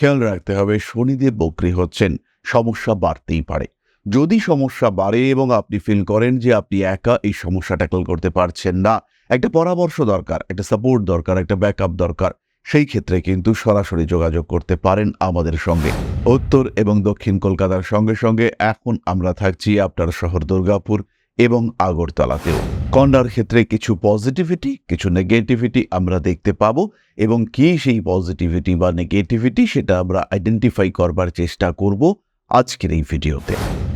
খেয়াল রাখতে হবে শনিদেব বক্রী হচ্ছেন। সমস্যা বাড়তেই পারে। যদি সমস্যা বাড়ে এবং আপনি ফিল করেন যে আপনি একা, এই সমস্যা ট্যাকল করতে পারছেন না, একটা পরামর্শ দরকার, একটা সাপোর্ট দরকার, একটা ব্যাকআপ দরকার, সেই ক্ষেত্রে কিন্তু সরাসরি যোগাযোগ করতে পারেন আমাদের সঙ্গে। উত্তর এবং দক্ষিণ কলকাতার সঙ্গে সঙ্গে এখন আমরা থাকছি আপনার শহর দুর্গাপুর এবং আগরতলাতেও। কন্যার ক্ষেত্রে কিছু পজিটিভিটি কিছু নেগেটিভিটি আমরা দেখতে পাব এবং কি সেই পজিটিভিটি বা নেগেটিভিটি সেটা আমরা আইডেন্টিফাই করবার চেষ্টা করব আজকের এই ভিডিওতে।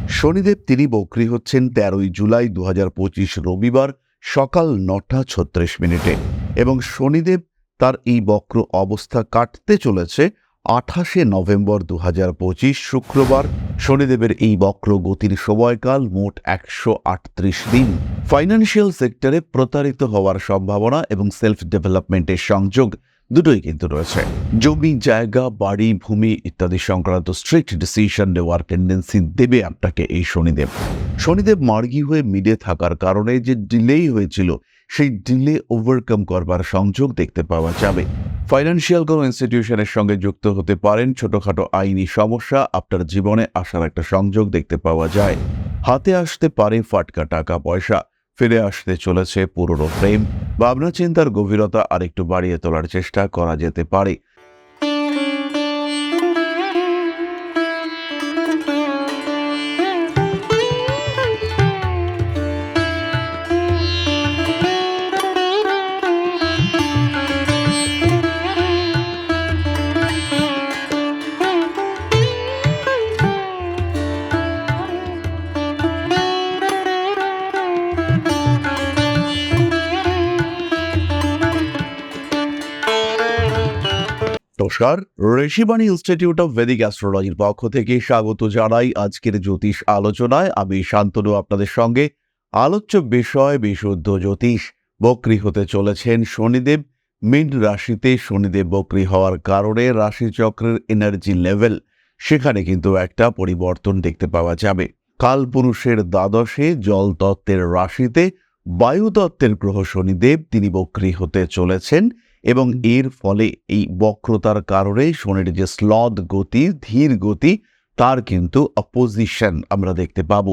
শনিদেব তিনি বক্রী হচ্ছেন তেরোই জুলাই দু হাজার পঁচিশ রবিবার সকাল নটা ছত্রিশ মিনিটে এবং শনিদেব তার এই বক্র অবস্থা কাটতে চলেছে আঠাশে নভেম্বর দু পঁচিশ শুক্রবার শনিদেবের এই বক্র গতির সময়কাল মোট একশো আটত্রিশ দিন। ফাইন্যান্সিয়াল সেক্টরে প্রতারিত হওয়ার সম্ভাবনা এবং সেলফ ডেভেলপমেন্টের সংযোগ দুটোই কিন্তু রয়েছে। জমি, জায়গা, বাড়ি, ভূমি ইত্যাদি সংক্রান্ত স্ট্রিক্ট ডিসিশন নেওয়ার টেন্ডেন্সি দেবে আপনাকে এই শনিদেব। শনিদেব মার্গি হয়ে মিডে থাকার কারণে যে ডিলেই হয়েছিল সেই ডিলে ওভারকাম করবার সংযোগ দেখতে পাওয়া যাবে। ফাইন্যান্সিয়াল কোনো ইনস্টিটিউশনের সঙ্গে যুক্ত হতে পারেন, ছোটখাটো আইনি সমস্যা আপনার জীবনে আসার একটা সংযোগ দেখতে পাওয়া যায়। হাতে আসতে পারে ফাটকা টাকা পয়সা, ফিরে আসতে চলেছে পুরনো প্রেম। ভাবনা চিন্তার গভীরতা আরেকটু বাড়িয়ে তোলার চেষ্টা করা যেতে পারে। নমস্কার, ঋষিবাণী ইনস্টিটিউট অফ ভেদিক অ্যাস্ট্রোলজির পক্ষ থেকে স্বাগত জানাই আজকের জ্যোতিষ আলোচনায়। আমি শান্তনু, আপনাদের সঙ্গে আলোচ্য বিষয় বিশুদ্ধ জ্যোতিষ। বক্রী হতে চলেছেন শনিদেব। মিন রাশিতে শনিদেব বক্রী হওয়ার কারণে রাশিচক্রের এনার্জি লেভেল সেখানে কিন্তু একটা পরিবর্তন দেখতে পাওয়া যাবে। কালপুরুষের দ্বাদশে জল তত্ত্বের রাশিতে বায়ুতত্ত্বের গ্রহ শনিদেব, তিনি বক্রী হতে চলেছেন। এবং এর ফলে এই বক্রতার কারণে শনির যে স্লদ গতি, ধীর গতি, তার কিন্তু অপোজিশন আমরা দেখতে পাব।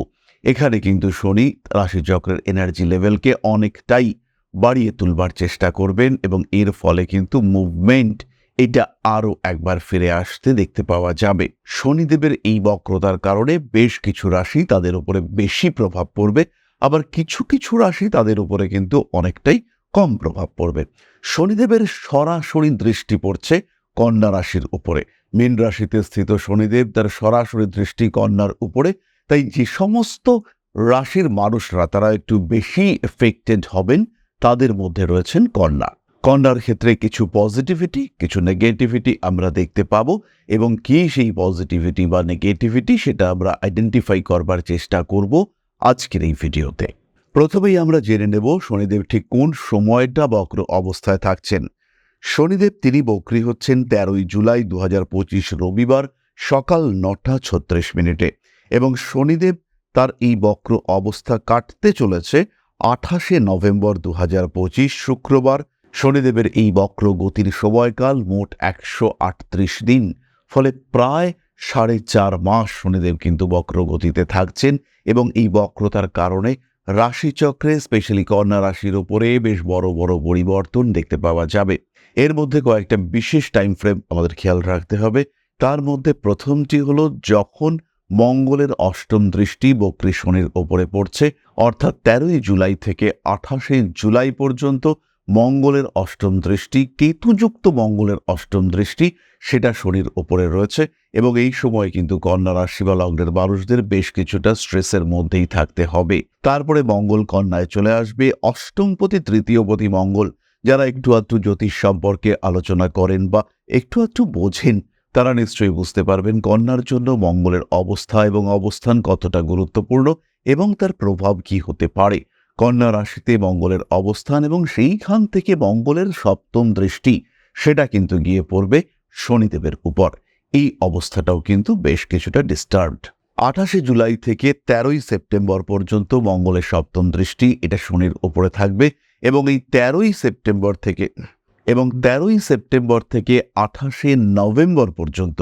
এখানে কিন্তু শনি রাশিচক্রের এনার্জি লেভেলকে অনেকটাই বাড়িয়ে তুলবার চেষ্টা করবেন এবং এর ফলে কিন্তু মুভমেন্ট এটা আরও একবার ফিরে আসতে দেখতে পাওয়া যাবে। শনিদেবের এই বক্রতার কারণে বেশ কিছু রাশি তাদের উপরে বেশি প্রভাব পড়বে, আবার কিছু কিছু রাশি তাদের উপরে কিন্তু অনেকটাই কম প্রভাব পড়বে। শনিদেবের সরাসরি দৃষ্টি পড়ছে কন্যা রাশির উপরে। মীন রাশিতে স্থিত শনিদেব তার সরাসরি দৃষ্টি কন্যার উপরে। তাই যে সমস্ত রাশির মানুষরা তারা একটু বেশি এফেক্টেড হবেন, তাদের মধ্যে রয়েছেন কন্যা। কন্যার ক্ষেত্রে কিছু পজিটিভিটি কিছু নেগেটিভিটি আমরা দেখতে পাব এবং কি সেই পজিটিভিটি বা নেগেটিভিটি সেটা আমরা আইডেন্টিফাই করবার চেষ্টা করব আজকের এই ভিডিওতে। প্রথমেই আমরা জেনে নেব শনিদেব ঠিক কোন সময়টা বক্র অবস্থায় থাকছেন। শনিদেব তিনি বক্রী হচ্ছেন তেরোই জুলাই দু হাজার পঁচিশ রবিবার সকাল নটা ছত্রিশ মিনিটে এবং শনিদেব তার এই বক্র অবস্থা কাটতে চলেছে আঠাশে নভেম্বর দু হাজার পঁচিশ শুক্রবার। শনিদেবের এই বক্র গতির সময়কাল মোট একশো আটত্রিশ দিন, ফলে প্রায় সাড়ে চার মাস শনিদেব কিন্তু বক্র গতিতে থাকছেন এবং এই বক্রতার কারণে রাশিচক্রে স্পেশালি কন্যা রাশির ওপরে বেশ বড় বড় পরিবর্তন দেখতে পাওয়া যাবে। এর মধ্যে কয়েকটা বিশেষ টাইম ফ্রেম আমাদের খেয়াল রাখতে হবে। তার মধ্যে প্রথমটি হল যখন মঙ্গলের অষ্টম দৃষ্টি বক্রী শনির ওপরে পড়ছে, অর্থাৎ তেরোই জুলাই থেকে আঠাশে জুলাই পর্যন্ত মঙ্গলের অষ্টম দৃষ্টি, কেতুযুক্ত মঙ্গলের অষ্টম দৃষ্টি, সেটা শনির ওপরে রয়েছে এবং এই সময় কিন্তু কন্যা রাশি বা লগ্নের মানুষদের বেশ কিছুটা স্ট্রেসের মধ্যেই থাকতে হবে। তারপরে মঙ্গল কন্যায় চলে আসবে অষ্টমপতি, তৃতীয়পতি মঙ্গল, যারা একটু আধটু জ্যোতিষ সম্পর্কে আলোচনা করেন বা একটু আধটু বোঝেন, তারা নিশ্চয়ই বুঝতে পারবেন কন্যার জন্য মঙ্গলের অবস্থা এবং অবস্থান কতটা গুরুত্বপূর্ণ এবং তার প্রভাব কি হতে পারে। কন্যা রাশিতে মঙ্গলের অবস্থান এবং সেইখান থেকে মঙ্গলের সপ্তম দৃষ্টি, সেটা কিন্তু গিয়ে পড়বে শনিদেবের উপর। এই অবস্থাটাও কিন্তু বেশ কিছুটা ডিস্টার্বড আঠাশে জুলাই থেকে তেরোই সেপ্টেম্বর পর্যন্ত মঙ্গলের সপ্তম দৃষ্টি, এটা শনির ওপরে থাকবে এবং এই তেরোই সেপ্টেম্বর থেকে, এবং তেরোই সেপ্টেম্বর থেকে আঠাশে নভেম্বর পর্যন্ত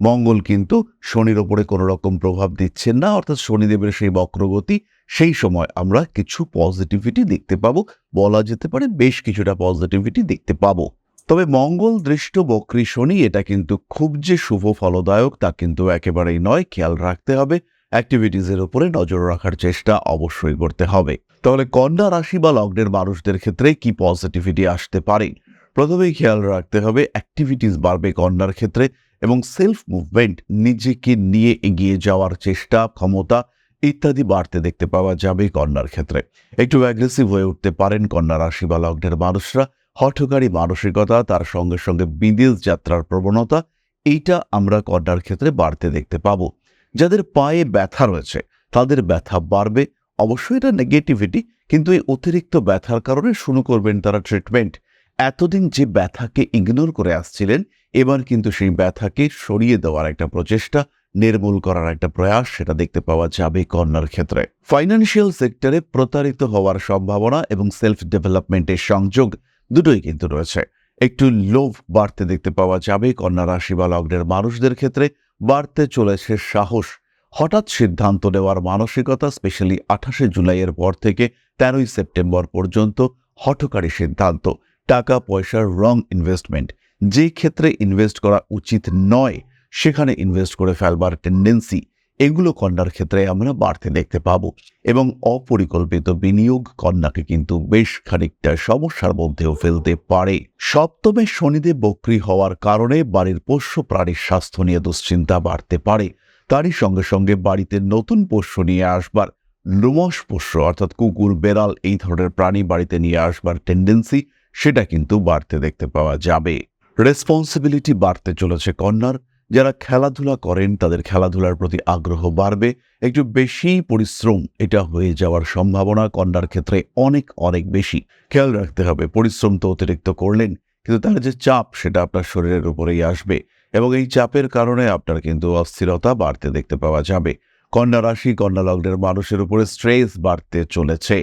মঙ্গল কিন্তু শনির ওপরে কোনো রকম প্রভাব দিচ্ছেন না, অর্থাৎ শনিদেবের সেই বক্রগতি সেই সময় আমরা কিছু পজিটিভিটি দেখতে পাবো। বলা যেতে পারে বেশ কিছুটা পজিটিভিটি দেখতে পাবো। তবে মঙ্গল দৃষ্ট বক্রী শনি এটা কিন্তু খুব যে শুভ ফলদায়ক তা কিন্তু একেবারেই নয়। খেয়াল রাখতে হবে অ্যাক্টিভিটিসের উপরে নজর রাখার চেষ্টা অবশ্যই করতে হবে। তাহলে কন্যা রাশি বা লগ্নের মানুষদের ক্ষেত্রে কি পজিটিভিটি আসতে পারে? প্রথমেই খেয়াল রাখতে হবে অ্যাক্টিভিটিস বাড়বে কন্যার ক্ষেত্রে এবং সেলফ মুভমেন্ট নিজেকে নিয়ে এগিয়ে যাওয়ার চেষ্টা, ক্ষমতা ইত্যাদি বাড়তে দেখতে পাওয়া যাবে কন্যার ক্ষেত্রে। একটু অ্যাগ্রেসিভ হয়ে উঠতে পারেন কন্যা রাশি বা লগ্নের মানুষরা। হঠকারী মানসিকতা, তার সঙ্গে সঙ্গে বিদেশ যাত্রার প্রবণতা, এইটা আমরা কন্যার ক্ষেত্রে বাড়তে দেখতে পাবো। যাদের পায়ে ব্যথা রয়েছে, তাদের ব্যথা বাড়বে। অবশ্যই এটা নেগেটিভিটি কিন্তু এই অতিরিক্ত ব্যথার কারণে শুরু করবেন তারা ট্রিটমেন্ট এতদিন যে ব্যথাকে ইগনোর করে আসছিলেন, এবার কিন্তু সেই ব্যথাকে সরিয়ে দেওয়ার একটা প্রচেষ্টা নির্মূল করার একটা প্রয়াস সেটা দেখতে পাওয়া যাবে কন্যার ক্ষেত্রে। ফাইন্যান্সিয়াল সেক্টরে প্রতারিত হওয়ার সম্ভাবনা এবং সেলফ ডেভেলপমেন্টের সংযোগ দুটোই কিন্তু রয়েছে। একটু লোভ বাড়তে দেখতে পাওয়া যাবে কন্যা রাশি বা লগ্নের মানুষদের ক্ষেত্রে। বাড়তে চলেছে সাহস। হঠাৎ সিদ্ধান্ত নেওয়ার মানসিকতা স্পেশালি আঠাশে জুলাইয়ের পর থেকে তেরোই সেপ্টেম্বর পর্যন্ত হঠকারী সিদ্ধান্ত। টাকা পয়সার রং ইনভেস্টমেন্ট যে ক্ষেত্রে ইনভেস্ট করা উচিত নয় সেখানে ইনভেস্ট করে ফেলবার টেন্ডেন্সি এগুলো কন্যার ক্ষেত্রে আমরা বাড়তে দেখতে পাব এবং অপরিকল্পিত বিনিয়োগ কন্যাকে কিন্তু বেশ খানিকটা সমস্যার মধ্যেও ফেলতে পারে। সপ্তমে শনিদেব বক্রি হওয়ার কারণে বাড়ির পোষ্য প্রাণীর স্বাস্থ্য নিয়ে দুশ্চিন্তা বাড়তে পারে। তারই সঙ্গে সঙ্গে বাড়িতে নতুন পোষ্য নিয়ে আসবার লোমস পোষ্য অর্থাৎ কুকুর, বেড়াল এই ধরনের প্রাণী বাড়িতে নিয়ে আসবার টেন্ডেন্সি সেটা কিন্তু বাড়তে দেখতে পাওয়া যাবে। রেসপন্সিবিলিটি বাড়তে চলেছে কন্যার। যারা খেলাধুলা করেন, তাদের খেলাধুলার প্রতি আগ্রহ বাড়বে, একটু বেশি পরিশ্রম এটা হয়ে যাওয়ার সম্ভাবনা কন্যার ক্ষেত্রে অনেক অনেক বেশি। খেয়াল রাখতে হবে, পরিশ্রম তো অতিরিক্ত করলেন, কিন্তু তার যে চাপ সেটা আপনার শরীরের উপরেই আসবে এবং এই চাপের কারণে আপনার কিন্তু অস্থিরতা বাড়তে দেখতে পাওয়া যাবে। কন্যা রাশি, কন্যা লগ্নের মানুষের উপরে স্ট্রেস বাড়তে চলেছে।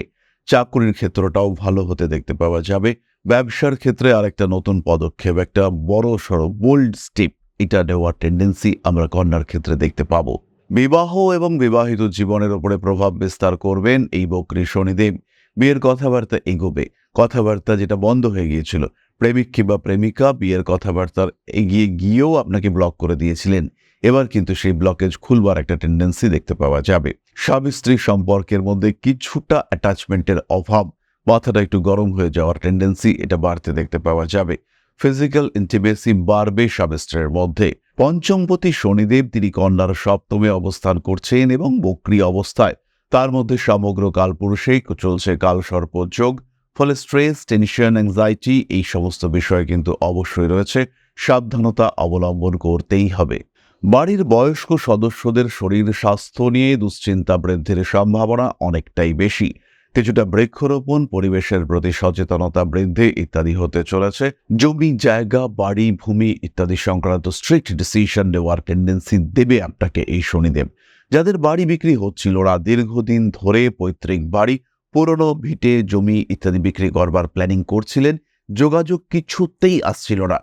চাকরির ক্ষেত্রটাও ভালো হতে দেখতে পাওয়া যাবে। ব্যবসার ক্ষেত্রে আরেকটা নতুন পদক্ষেপ, একটা বড় সড়ো বোল্ড স্টেপ এটা নেওয়ার টেন্ডেন্সি আমরা কন্যার ক্ষেত্রে দেখতে পাব। বিবাহ এবং বিবাহিত জীবনের উপরে প্রভাব বিস্তার করবেন এই বক্রী শনিদেব। বিয়ের কথাবার্তা এগোবে। কথাবার্তা যেটা বন্ধ হয়ে গিয়েছিল, প্রেমিক কিংবা প্রেমিকা, বিয়ের কথাবার্তার এগিয়ে গিয়েও আপনাকে ব্লক করে দিয়েছিলেন। এবার কিন্তু সেই ব্লকেজ খুলবার একটা টেন্ডেন্সি দেখতে পাওয়া যাবে। স্বামী স্ত্রী সম্পর্কের মধ্যে কিছুটা অ্যাটাচমেন্টের অভাব, মাথাটা একটু গরম হয়ে যাওয়ার টেন্ডেন্সি এটা বাড়তে দেখতে পাওয়া যাবে। ফিজিক্যাল ইন্টিমেসি বাড়বে স্বামী মধ্যে। পঞ্চমপতি শনিদেব তিনি কন্যার সপ্তমে অবস্থান করছেন এবং বক্রি অবস্থায়। তার মধ্যে সমগ্র কালপুরুষেই চলছে কাল সর্পযোগ ফলে স্ট্রেস, টেনশন অ্যাংজাইটি এই সমস্ত বিষয় কিন্তু অবশ্যই রয়েছে। সাবধানতা অবলম্বন করতেই হবে। বাড়ির বয়স্ক সদস্যদের শরীর স্বাস্থ্য নিয়ে দুশ্চিন্তা বৃদ্ধির সম্ভাবনা অনেকটাই বেশি। কিছুটা বৃক্ষরোপণ, পরিবেশের প্রতি সচেতনতা বৃদ্ধি ইত্যাদি হতে চলেছে। জমি, জায়গা, বাড়ি, ভূমি ইত্যাদি সংক্রান্ত স্ট্রিক্ট ডিসিশন নেওয়ার টেন্ডেন্সি দেবে আপনাকে এই শনিদেব। যাদের বাড়ি বিক্রি হচ্ছিল ওরা দীর্ঘদিন ধরে পৈতৃক বাড়ি, পুরনো ভিটে জমি ইত্যাদি বিক্রি করবার প্ল্যানিং করছিলেন, যোগাযোগ কিছুতেই আসছিল না।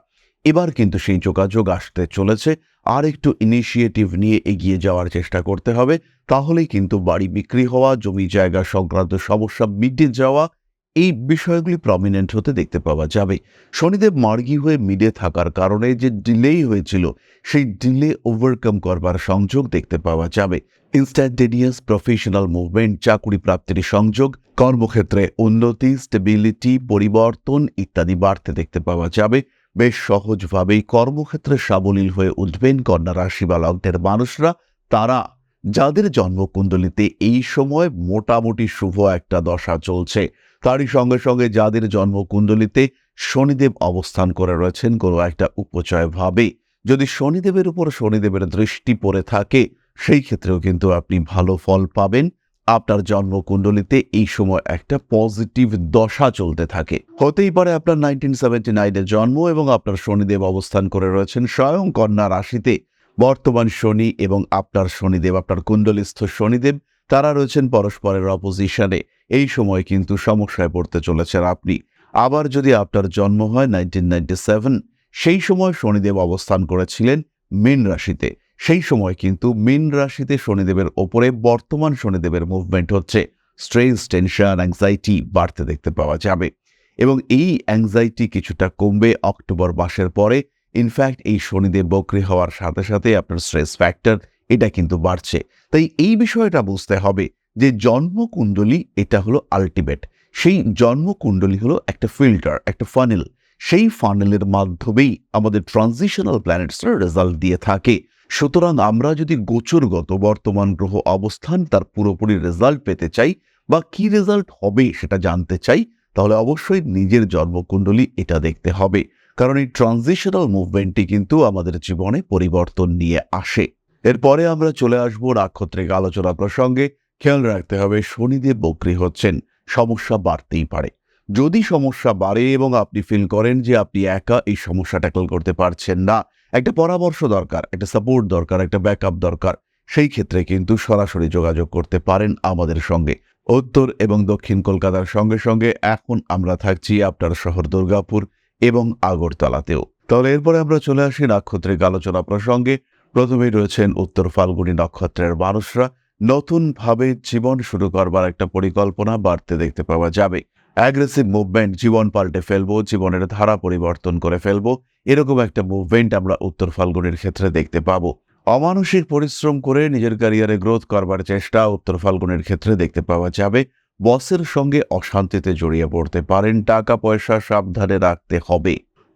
এবার কিন্তু সেই যোগাযোগ আসতে চলেছে। আর একটু ইনিশিয়েটিভ নিয়ে এগিয়ে যাওয়ার চেষ্টা করতে হবে, তাহলেই কিন্তু বাড়ি বিক্রি হওয়া, জমি জায়গা সংক্রান্ত সমস্যা মিটে যাওয়া, এই বিষয়গুলি প্রমিনেন্ট হতে দেখতে পাওয়া যাবে। শনিদেব মার্গী হয়ে মিডে থাকার কারণে যে ডিলেই হয়েছিল, সেই ডিলে ওভারকাম করবার সংযোগ দেখতে পাওয়া যাবে। ইনস্ট্যান্টেনিয়াস প্রফেশনাল মুভমেন্ট চাকুরি প্রাপ্তির সংযোগ, কর্মক্ষেত্রে উন্নতি স্টেবিলিটি পরিবর্তন ইত্যাদি বাড়তে দেখতে পাওয়া যাবে। বেশ সহজভাবেই কর্মক্ষেত্রে সাবলীল হয়ে উঠবেন কন্যা রাশি বা লগ্নের মানুষরা, তারা যাদের জন্মকুণ্ডলিতে এই সময় মোটামুটি শুভ একটা দশা চলছে। তারই সঙ্গে সঙ্গে যাদের জন্মকুণ্ডলিতে শনিদেব অবস্থান করে রয়েছেন, কোনো একটা উপচয় ভাবে। যদি শনিদেবের উপর শনিদেবের দৃষ্টি পড়ে থাকে, সেই ক্ষেত্রেও কিন্তু আপনি ভালো ফল পাবেন। আপনার জন্মকুণ্ডলিতে এই সময় একটা পজিটিভ দশা চলতে থাকে। হতেই পারে আপনার নাইনটিন সেভেন্টি নাইনের জন্ম এবং আপনার শনিদেব অবস্থান করে রয়েছেন। স্বয়ং কন্যা রাশিতে বর্তমান শনি এবং আপনার শনিদেব, আপনার কুণ্ডলিস্থ শনিদেব, তারা রয়েছেন পরস্পরের অপোজিশনে এই সময় কিন্তু সমস্যায় পড়তে চলেছেন আপনি। আবার যদি আপনার জন্ম হয় নাইনটিন সেই সময় শনিদেব অবস্থান করেছিলেন মীন রাশিতে। সেই সময় কিন্তু মীন রাশিতে শনিদেবের ওপরে বর্তমান শনিদেবের মুভমেন্ট হচ্ছে। স্ট্রেস টেনশন অ্যাংজাইটি বাড়তে দেখতে পাওয়া যাবে। এবং এই অ্যাংজাইটি কিছুটা কমবে অক্টোবর মাসের পরে। ইনফ্যাক্ট এই শনিদেব বক্রি হওয়ার সাথে সাথে আপনার স্ট্রেস ফ্যাক্টর এটা কিন্তু বাড়ছে। তাই এই বিষয়টা বুঝতে হবে যে জন্মকুণ্ডলী এটা হলো আলটিমেট সেই জন্মকুণ্ডলী হলো একটা ফিল্টার একটা ফানেল সেই ফানেলের মাধ্যমেই আমাদের ট্রানজিশনাল প্ল্যানেটসরা রেজাল্ট দিয়ে থাকে। সুতরাং আমরা যদি গোচরগত বর্তমান গ্রহ অবস্থান, তার পুরোপুরি রেজাল্ট পেতে চাই বা কি রেজাল্ট হবে সেটা জানতে চাই, তাহলে অবশ্যই নিজের জন্মকুণ্ডলী এটা দেখতে হবে। কারণ এই ট্রানজিশনাল মুভমেন্টটি কিন্তু আমাদের জীবনে পরিবর্তন নিয়ে আসে। এরপরে আমরা চলে আসব নাক্ষত্রিক আলোচনা প্রসঙ্গে। খেয়াল রাখতে হবে শনিদেব বক্রী হচ্ছেন, সমস্যা বাড়তেই পারে। যদি সমস্যা বাড়ে এবং আপনি ফিল করেন যে আপনি একা, এই সমস্যা ট্যাকল করতে পারছেন না, একটা পরামর্শ দরকার, একটা সাপোর্ট দরকার, একটা ব্যাকআপ দরকার, সেই ক্ষেত্রে কিন্তু সরাসরি যোগাযোগ করতে পারেন আমাদের সঙ্গে। উত্তর এবং দক্ষিণ কলকাতার সঙ্গে সঙ্গে এখন আমরা থাকছি আপনার শহর দুর্গাপুর এবং আগরতলাতেও। তাহলে এরপরে আমরা চলে আসি নাক্ষত্রিক আলোচনা প্রসঙ্গে। প্রথমেই রয়েছেন উত্তর ফাল্গুনী নক্ষত্রের মানুষরা। নতুনভাবে জীবন শুরু করবার একটা পরিকল্পনা বাড়তে দেখতে পাওয়া যাবে। অ্যাগ্রেসিভ মুভমেন্ট জীবন পাল্টে ফেলব, জীবনের ধারা পরিবর্তন করে ফেলব। এরকম একটা মুভমেন্ট আমরা উত্তর ফাল্গুনের ক্ষেত্রে দেখতে পাবো। অমানসিক পরিশ্রম করে নিজের ক্যারিয়ারে গ্রোথ করবার চেষ্টা উত্তর ফাল্গুনের ক্ষেত্রে দেখতে পাওয়া যাবে। বসের সঙ্গে অশান্তিতে জড়িয়ে পড়তে পারেন টাকা পয়সা সাবধানে রাখতে হবে।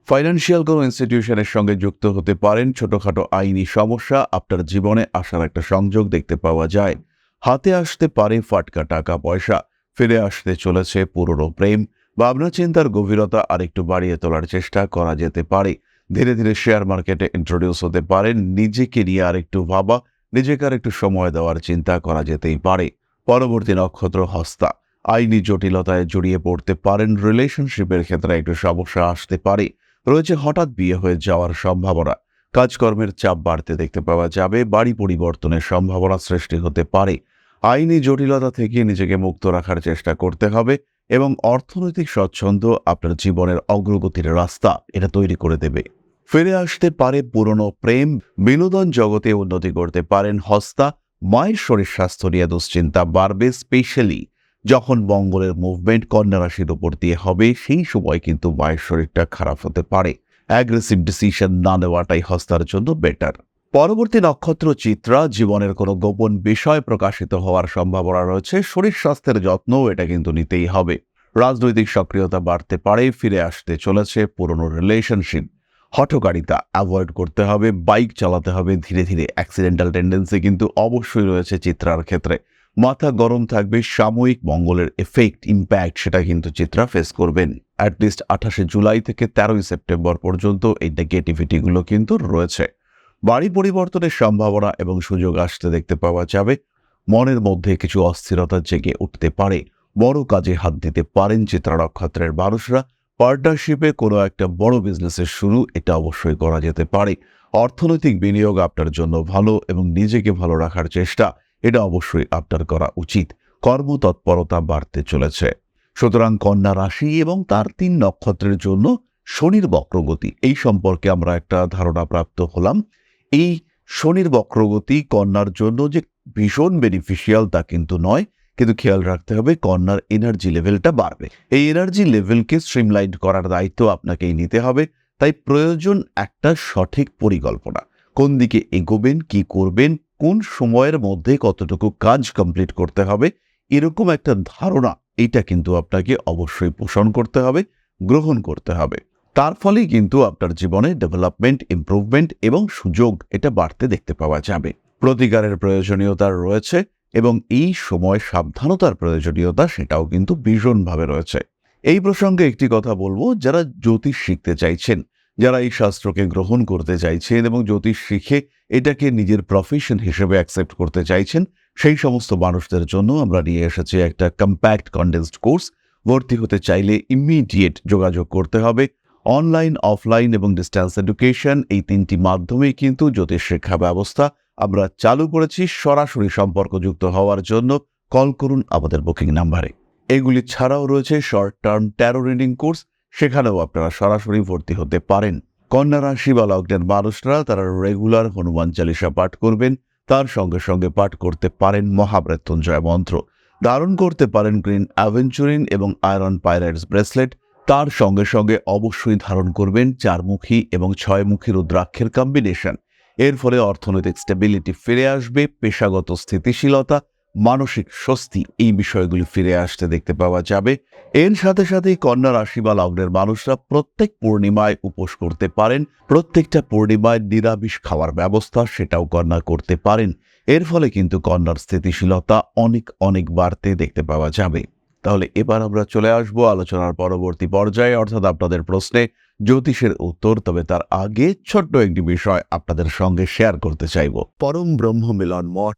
ফাইন্যান্সিয়াল কোনো ইনস্টিটিউশনের সঙ্গে যুক্ত হতে পারেন, ছোটখাটো আইনি সমস্যা আপনার জীবনে আসার একটা সংযোগ দেখতে পাওয়া যায়। হাতে আসতে পারে ফাটকা টাকা পয়সা ফিরে আসতে চলেছে পুরনো প্রেম। ভাবনা চিন্তার গভীরতা আরেকটু বাড়িয়ে তোলার চেষ্টা করা যেতে পারে। ধীরে ধীরে শেয়ার মার্কেটে ইন্ট্রোডিউস হতে পারেন নিজেকে নিয়ে আরেকটু ভাবা, নিজেকে আরেকটু সময় দেওয়ার চিন্তা করা যেতেই পারে। পরবর্তী নক্ষত্র হস্তা। আইনি জটিলতায় জড়িয়ে পড়তে পারেন। রিলেশনশিপের ক্ষেত্রে একটু সমস্যা আসতে পারে। রয়েছে হঠাৎ বিয়ে হয়ে যাওয়ার সম্ভাবনা। কাজকর্মের চাপ বাড়তে দেখতে পাওয়া যাবে। বাড়ি পরিবর্তনের সম্ভাবনা সৃষ্টি হতে পারে। আইনি জটিলতা থেকে নিজেকে মুক্ত রাখার চেষ্টা করতে হবে এবং অর্থনৈতিক স্বচ্ছন্দ আপনার জীবনের অগ্রগতির রাস্তা এটা তৈরি করে দেবে। ফিরে আসতে পারে পুরনো প্রেম, বিনোদন জগতে উন্নতি করতে পারেন হস্তা, মায়ের শরীর স্বাস্থ্য নিয়ে দুশ্চিন্তা বাড়বে স্পেশালি। যখন মঙ্গলের মুভমেন্ট কন্যা রাশির উপর দিয়ে হবে, সেই সময় কিন্তু মায়ের শরীরটা খারাপ হতে পারে। অ্যাগ্রেসিভ ডিসিশন না নেওয়াটাই হস্তার জন্য বেটার পরবর্তী নক্ষত্র চিত্রা জীবনের কোনো গোপন বিষয় প্রকাশিত হওয়ার সম্ভাবনা রয়েছে। শরীর স্বাস্থ্যের যত্নও এটা কিন্তু নিতেই হবে। রাজনৈতিক সক্রিয়তা বাড়তে পারে, ফিরে আসতে চলেছে পুরনো রিলেশনশিপ হঠকারিতা অ্যাভয়েড করতে হবে বাইক চালাতে হবে, ধীরে ধীরে অ্যাক্সিডেন্টাল টেন্ডেন্সি কিন্তু অবশ্যই রয়েছে চিত্রার ক্ষেত্রে। মাথা গরম থাকবে, সাময়িক মঙ্গলের এফেক্ট ইম্প্যাক্ট সেটা কিন্তু চিত্রা ফেস করবেন। অ্যাটলিস্ট আঠাশে জুলাই থেকে তেরোই সেপ্টেম্বর পর্যন্ত এই নেগেটিভিটিগুলো কিন্তু রয়েছে। বাড়ি পরিবর্তনের সম্ভাবনা এবং সুযোগ আসতে দেখতে পাওয়া যাবে। মনের মধ্যে কিছু অস্থিরতা জেগে উঠতে পারে। বড় কাজে হাত দিতে পারেন চিত্রা নক্ষত্রের মানুষরা। পার্টনারশিপে কোনো একটা বড় বিজনেসের শুরু, এটা অবশ্যই করা যেতে পারে। অর্থনৈতিক বিনিয়োগ আপনার জন্য ভালো এবং নিজেকে ভালো রাখার চেষ্টা, এটা অবশ্যই আপনার করা উচিত। কর্মতৎপরতা বাড়তে চলেছে। সুতরাং কন্যা রাশি এবং তার তিন নক্ষত্রের জন্য শনির বক্রগতি, এই সম্পর্কে আমরা একটা ধারণা প্রাপ্ত হলাম। এই শনির বক্রগতি কন্যার জন্য যে ভীষণ বেনিফিশিয়াল তা কিন্তু নয়, কিন্তু খেয়াল রাখতে হবে কন্যার এনার্জি লেভেলটা বাড়বে। এই এনার্জি লেভেলকে স্ট্রিমলাইন করার দায়িত্ব আপনাকেই নিতে হবে, তাই প্রয়োজন একটা সঠিক পরিকল্পনা। কোন দিকে এগোবেন, কি করবেন, কোন সময়ের মধ্যে কতটুকু কাজ কমপ্লিট করতে হবে, এরকম একটা ধারণা এটা কিন্তু আপনাকে অবশ্যই পোষণ করতে হবে, গ্রহণ করতে হবে। তার ফলে কিন্তু আপনার জীবনে ডেভেলপমেন্ট ইমপ্রুভমেন্ট এবং সুযোগ এটা বাড়তে দেখতে পাওয়া যাবে। প্রতিকারের প্রয়োজনীয়তা রয়েছে এবং এই সময় সাবধানতার প্রয়োজনীয়তা সেটাও কিন্তু ভীষণভাবে রয়েছে। এই প্রসঙ্গে একটি কথা বলব, যারা জ্যোতিষ শিখতে চাইছেন, যারা এই শাস্ত্রকে গ্রহণ করতে চাইছেন এবং জ্যোতিষ শিখে এটাকে নিজের প্রফেশন হিসেবে অ্যাকসেপ্ট করতে চাইছেন, সেই সমস্ত মানুষদের জন্য আমরা নিয়ে এসেছি একটা কম্প্যাক্ট কন্ডেন্সড কোর্স ভর্তি হতে চাইলে ইমিডিয়েট যোগাযোগ করতে হবে। অনলাইন অফলাইন এবং ডিস্ট্যান্স এডুকেশন এই তিনটি মাধ্যমেই কিন্তু জ্যোতিষ শিক্ষা ব্যবস্থা আমরা চালু করেছি। সরাসরি সম্পর্কযুক্ত হওয়ার জন্য কল করুন আমাদের বুকিং নাম্বারে এগুলি ছাড়াও রয়েছে short term tarot reading course সেখানেও আপনারা সরাসরি ভর্তি হতে পারেন। কন্যা রাশি বা লগ্নের মানুষরা তারা রেগুলার হনুমান চালিসা পাঠ করবেন, তার সঙ্গে সঙ্গে পাঠ করতে পারেন মহামৃত্যুঞ্জয় মন্ত্র। ধারণ করতে পারেন গ্রিন অ্যাভেঞ্চুরিন এবং আয়রন পাইরাইটস ব্রেসলেট তার সঙ্গে সঙ্গে অবশ্যই ধারণ করবেন চারমুখী এবং ছয়মুখী রুদ্রাক্ষের কম্বিনেশন এর ফলে অর্থনৈতিক স্টেবিলিটি ফিরে আসবে, পেশাগত স্থিতিশীলতা, মানসিক স্বস্তি এই বিষয়গুলি ফিরে আসতে দেখতে পাওয়া যাবে। এর সাথে সাথেই কন্যা রাশি বা লগ্নের মানুষরা প্রত্যেক পূর্ণিমায় উপোস করতে পারেন, প্রত্যেকটা পূর্ণিমায় নিরামিষ খাওয়ার ব্যবস্থা সেটাও কন্যা করতে পারেন। এর ফলে কিন্তু কন্যার স্থিতিশীলতা অনেক অনেক বাড়তে দেখতে পাওয়া যাবে। তাহলে এবার আমরা চলে আসব আলোচনার পরবর্তী পর্যায়ে, অর্থাৎ আপনাদের প্রশ্নে জ্যোতিষের উত্তর, তবে তার আগে ছোট্ট একটি বিষয় আপনাদের সঙ্গে শেয়ার করতে চাইব। পরম ব্রহ্ম মিলন মঠ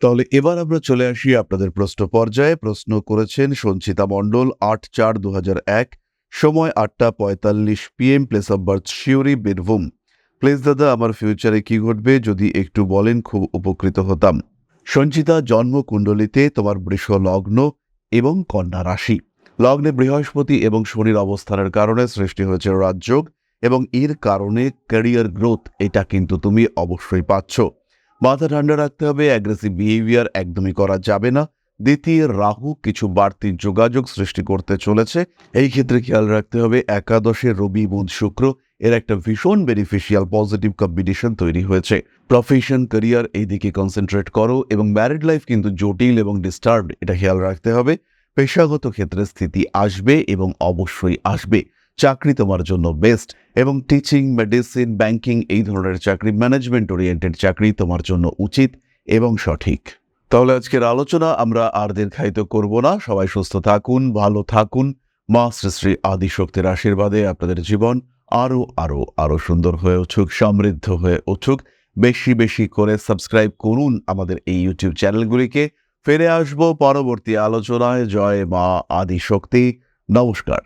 তাহলে এবার আমরা চলে আসি আপনাদের প্রশ্ন পর্যায়ে। প্রশ্ন করেছেন সঞ্চিতা মণ্ডল, আট চার দু এক, সময় আটটা পঁয়তাল্লিশ PM place of birth Suri Birbhum. Please দাদা, আমার ফিউচারে কি ঘটবে? যদি একটু বলেন, খুব উপকৃত হতাম। সঞ্চিতা, জন্মকুণ্ডলিতে তোমার বৃষ লগ্ন এবং কন্যা রাশি। লগ্নে বৃহস্পতি এবং শনির অবস্থানের কারণে সৃষ্টি হয়েছে রাজযোগ এবং এর কারণে ক্যারিয়ার গ্রোথ এটা কিন্তু তুমি অবশ্যই পাচ্ছ। মাথা ঠান্ডা রাখতে হবে অ্যাগ্রেসিভ বিহেভিয়ার একদমই করা যাবে না। দ্বিতীয়, রাহু কিছু বাড়তি যোগাযোগ সৃষ্টি করতে চলেছে। এই ক্ষেত্রে খেয়াল রাখতে হবে, একাদশে রবি, বুধ, শুক্র এর একটা ভীষণ বেনিফিশিয়াল পজিটিভ কম্বিনেশন তৈরি হয়েছে। প্রফেশন ক্যারিয়ার এই দিকে কনসেন্ট্রেট করো এবং ম্যারিড লাইফ কিন্তু জটিল এবং ডিস্টার্বড এটা খেয়াল রাখতে হবে। পেশাগত ক্ষেত্রে স্থিতি আসবে এবং অবশ্যই আসবে। চাকরি তোমার জন্য বেস্ট এবং টিচিং মেডিসিন ব্যাংকিং এই ধরনের চাকরি ম্যানেজমেন্ট ওরিয়েন্টেড চাকরি তোমার জন্য উচিত এবং সঠিক। তাহলে আজকের আলোচনা আমরা আর দীর্ঘায়িত করব না। সবাই সুস্থ থাকুন, ভালো থাকুন। মা শ্রী আদিশক্তির আশীর্বাদে আপনাদের জীবন আরও আরও আরও সুন্দর হয়ে উঠুক, সমৃদ্ধ হয়ে উঠুক। বেশি বেশি করে সাবস্ক্রাইব করুন আমাদের এই ইউটিউব চ্যানেলগুলিকে ফিরে আসব পরবর্তী আলোচনায়। জয় মা আদিশক্তি। নমস্কার।